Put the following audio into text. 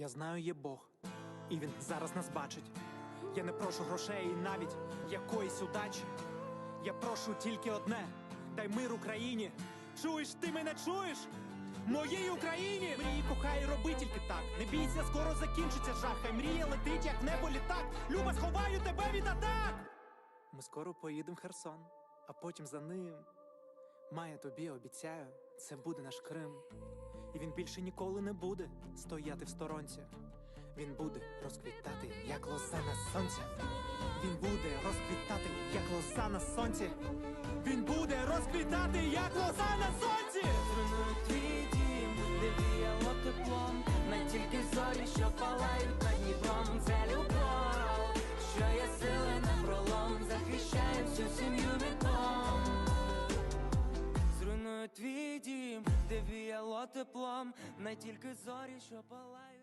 Я знаю, є Бог, і він зараз нас бачить. Я не прошу грошей і навіть якоїсь удачі. Я прошу тільки одне: дай мир Україні. Чуєш, ти мене чуєш? Моїй Україні! Мрії кохай, роби тільки так. Не бійся, скоро закінчиться жах. Хай мрія летить, як небо літак. Люба, сховаю тебе від атак! Ми скоро поїдемо в Херсон, а потім за ним. Має тобі, обіцяю, це буде наш Крим. І він більше ніколи не буде стояти в сторонці. Він буде розквітати, як лоза на сонці. Він буде розквітати, як лоза на сонці. Він буде розквітати, як лоза на сонці. Віяло теплом, не тільки зорі, що палають.